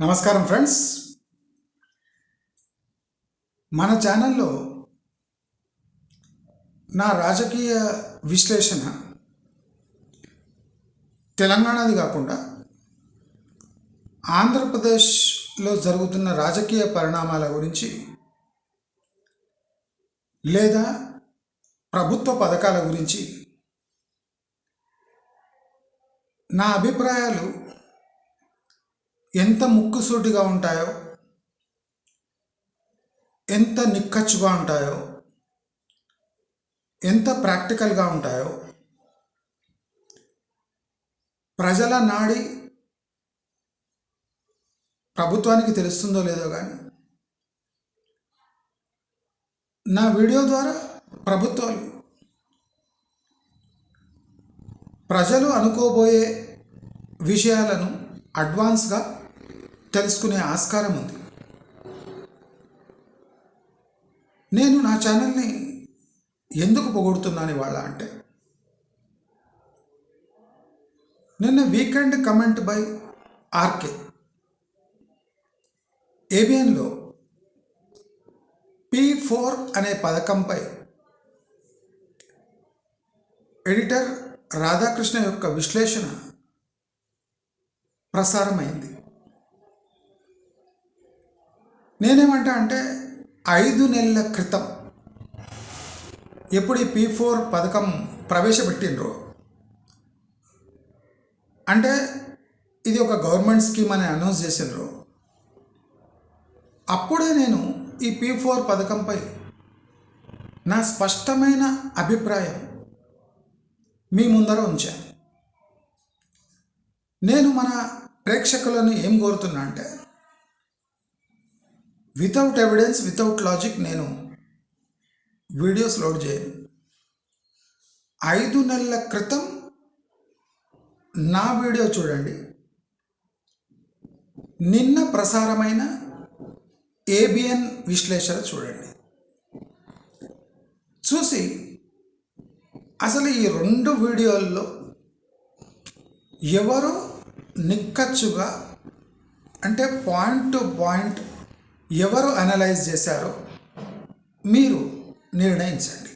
నమస్కారం ఫ్రెండ్స్. మన ఛానల్లో నా రాజకీయ విశ్లేషణ తెలంగాణది కాకుండా ఆంధ్రప్రదేశ్లో జరుగుతున్న రాజకీయ పరిణామాల గురించి లేదా ప్రభుత్వ పథకాల గురించి నా అభిప్రాయాలు ఎంత ముక్కుసూటిగా ఉంటాయో ఎంత నిక్కచ్చుగా ఉంటాయో ఎంత ప్రాక్టికల్గా ఉంటాయో ప్రజల నాడి ప్రభుత్వానికి తెలుస్తుందో లేదో కానీ నా వీడియో ద్వారా ప్రభుత్వాలు ప్రజలు అనుకోబోయే విషయాలను అడ్వాన్స్గా తెలుసుకునే ఆస్కారం ఉంది. నేను నా ఛానల్ని ఎందుకు పొగొడుతున్నాను ఇవాళ అంటే నిన్న వీకెండ్ కమెంట్ బై ఆర్కే ఏబిఎన్లో పి ఫోర్ అనే పథకంపై ఎడిటర్ రాధాకృష్ణ యొక్క విశ్లేషణ ప్రసారమైంది. నేనేమంటా అంటే ఐదు నెలల క్రితం ఎప్పుడు ఈ పీ ఫోర్ పథకం ప్రవేశపెట్టినరో అంటే ఇది ఒక గవర్నమెంట్ స్కీమ్ అని అనౌన్స్ చేసినరు అప్పుడే నేను ఈ పీ ఫోర్ పథకంపై నా స్పష్టమైన అభిప్రాయం మీ ముందర ఉంచాను నేను మన ప్రేక్షకులను ఏం కోరుతున్నా అంటే వితౌట్ ఎవిడెన్స్ వితౌట్ లాజిక్ నేను వీడియోస్ లోడ్ చేయను. ఐదు నెలల క్రితం నా వీడియో చూడండి. నిన్న ప్రసారమైన ఏబిఎన్ విశ్లేషణ చూడండి. చూసి అసలు ఈ రెండు వీడియోల్లో ఎవరు నిక్కచ్చుగా అంటే పాయింట్ టు పాయింట్ ఎవరు అనలైజ్ చేశారో మీరు నిర్ణయించండి.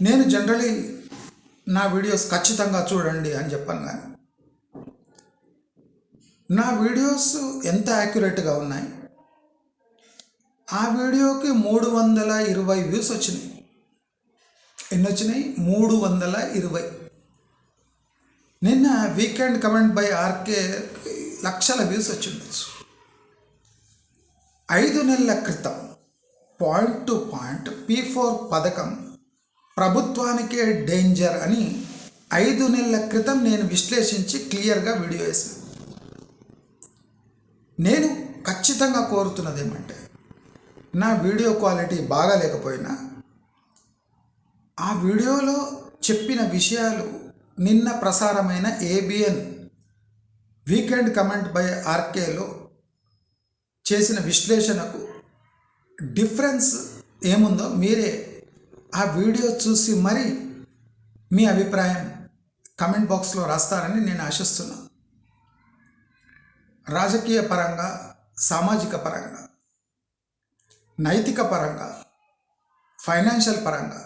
నేను జనరలీ నా వీడియోస్ ఖచ్చితంగా చూడండి అని చెప్పాను కానీ నా వీడియోస్ ఎంత యాక్యురేట్గా ఉన్నాయి? ఆ వీడియోకి మూడు వందల ఇరవై వ్యూస్ వచ్చినాయి. ఎన్ని వచ్చినాయి మూడు వందల ఇరవై. నిన్న వీకెండ్ కమెంట్ బై ఆర్కే లక్షల వ్యూస్ వచ్చిండొచ్చు. ఐదు నెలల క్రితం point to point P four పథకం ప్రభుత్వానికే డేంజర్ అని ఐదు నెలల క్రితం నేను విశ్లేషించి క్లియర్గా వీడియో వేసాను నేను ఖచ్చితంగా కోరుతున్నది ఏమంటే నా వీడియో క్వాలిటీ బాగా లేకపోయినా ఆ వీడియోలో చెప్పిన విషయాలు నిన్న ప్రసారమైన ఏబిఎన్ వీకెండ్ కమెంట్ బై ఆర్కేలో చేసిన విశ్లేషణకు డిఫరెన్స్ ఏముందో మీరే ఆ వీడియో చూసి మరి మీ అభిప్రాయం కమెంట్ బాక్స్లో రాస్తారని నేను ఆశిస్తున్నాను రాజకీయ పరంగా సామాజిక పరంగా నైతిక పరంగా ఫైనాన్షియల్ పరంగా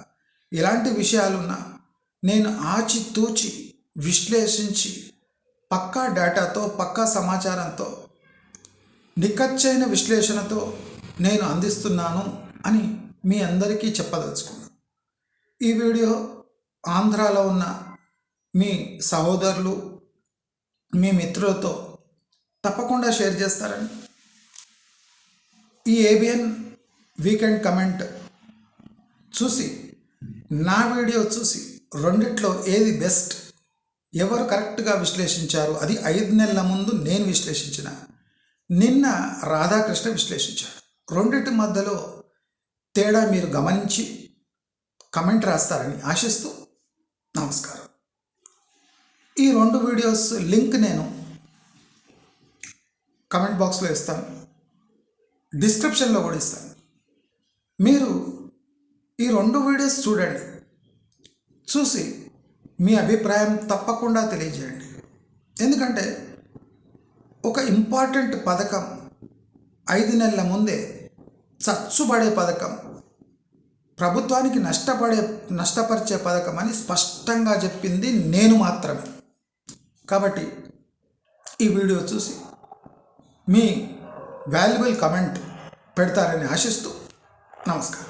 ఎలాంటి విషయాలున్నా నేను ఆచితూచి విశ్లేషించి పక్కా డేటాతో పక్కా సమాచారంతో నిఖచ్చైన విశ్లేషణతో నేను అందిస్తున్నాను అని మీ అందరికీ చెప్పదలుచుకున్నాను ఈ వీడియో ఆంధ్రాలో ఉన్న మీ సహోదరులు మీ మిత్రులతో తప్పకుండా షేర్ చేస్తారని. ఈ ఏబిఎన్ వీకెండ్ కమెంట్ చూసి నా వీడియో చూసి రెండిట్లో ఏది బెస్ట్ ఎవరు కరెక్ట్గా విశ్లేషించారు అది ఐదు నెలల ముందు నేను విశ్లేషించిన నిన్న రాధాకృష్ణ విశ్లేషించాడు. రెండింటి మధ్యలో తేడా మీరు గమనించి కమెంట్ రాస్తారని ఆశిస్తూ నమస్కారం. ఈ రెండు వీడియోస్ లింక్ నేను కమెంట్ బాక్స్లో ఇస్తాను. డిస్క్రిప్షన్లో కూడా ఇస్తాను. మీరు ఈ రెండు వీడియోస్ చూడండి. చూసి మీ అభిప్రాయం తప్పకుండా తెలియజేయండి. ఎందుకంటే ఒక ఇంపార్టెంట్ పథకం. ఐదు నెలల ముందే చచ్చుబడే పథకం. ప్రభుత్వానికి నష్టపడే నష్టపరిచే పథకం అని స్పష్టంగా చెప్పింది నేను మాత్రమే. కాబట్టి ఈ వీడియో చూసి మీ వాల్యుబుల్ కమెంట్ పెడతారని ఆశిస్తూ నమస్కారం.